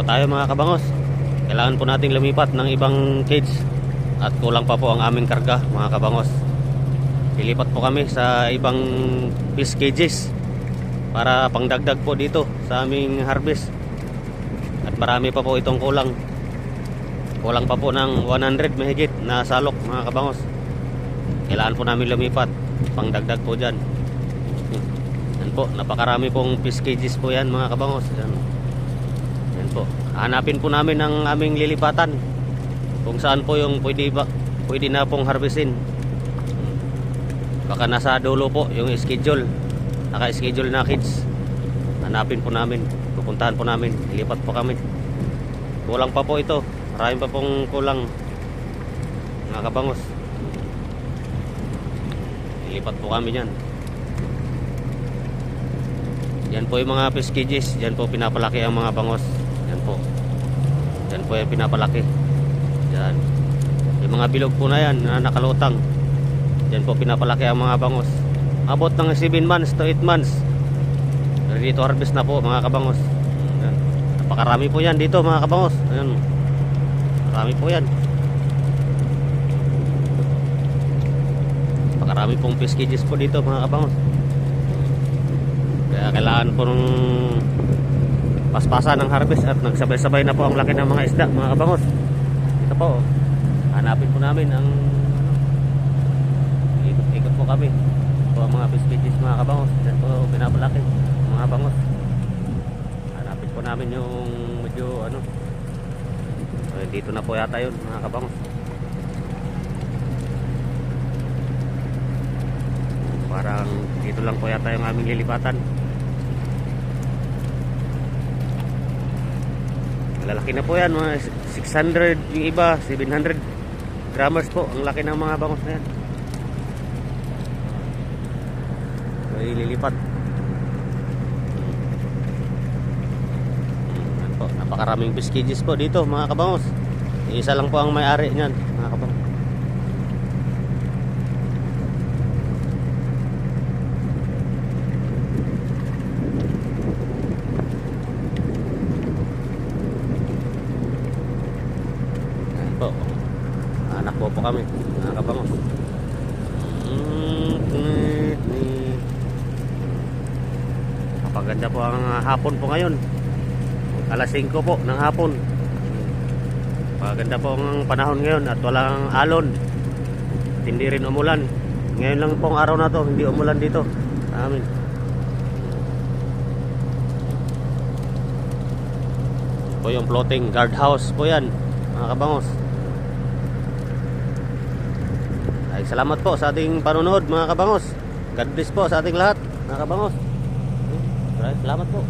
po tayo mga kabangos. Kailangan po nating lumipat ng ibang cage at kulang pa po ang aming karga mga kabangos. Lilipat po kami sa ibang fish cages para pangdagdag po dito sa aming harvest. At marami pa po itong kulang. Kulang pa po ng 100 mahigit na salok mga kabangos. Kailangan po namin lumipat. Pangdagdag po dyan. Yan po, napakarami pong fish cages po yan mga kabangos. Yan. Po. Hanapin po namin ang aming lilipatan. Kung saan po yung pwede, ba, pwede na pong harvestin. Baka nasa dulo po yung schedule. Naka-schedule na kids. Hanapin po namin. Pupuntahan po namin. Ilipat po kami. Kulang pa po ito. Marami pa pong kulang. Mga kabangos. Ilipat po kami dyan. Yan po yung mga fish cages. Yan po pinapalaki ang mga bangos. Yan po. Yan po yung pinapalaki. Yan. Yung mga bilog po na yan na nakalutang. Yan po pinapalaki ang mga bangos. Abot ng 7 months to 8 months. Ready to harvest na po mga kabangos. Yan. Napakarami po yan dito mga kabangos. Ayan. Marami po yan. Napakarami pong fish cages po dito mga kabangos. Kaya kailangan po nung paspasan ng harvest at nagsabay-sabay na po ang laki ng mga isda mga kabangos. Ito po. oh. Hanapin po namin ang ikot-ikot po kami. Ito ang mga cages mga kabangos. Yan po pinapalaki mga bangos. Hanapin po namin yung medyo ano. eh, dito na po yata yun mga kabangos. Parang dito lang po yata yung aming lilipatan. Lalaki na po yan, mga 600 yung iba, 700 grammars po. Ang laki ng mga bangos na yan. So, ililipat. Po, napakaraming fish cages po dito mga kabangos. Isa lang po ang may-ari niyan mga kabangos. Yan po. Anak po po kami. Mga kabangos. Mm, ni- ni- Kapaganda po ang hapon po ngayon. Alas 5 po ng hapon. Paganda po ang panahon ngayon at walang alon. At Hindi rin umulan. Ngayon lang pong araw na to, hindi umulan dito amin. Po yung floating guardhouse po yan, mga kabangos. Ay, salamat po sa ating panonood, mga kabangos. God bless po sa ating lahat, mga kabangos. Maraming Salamat po.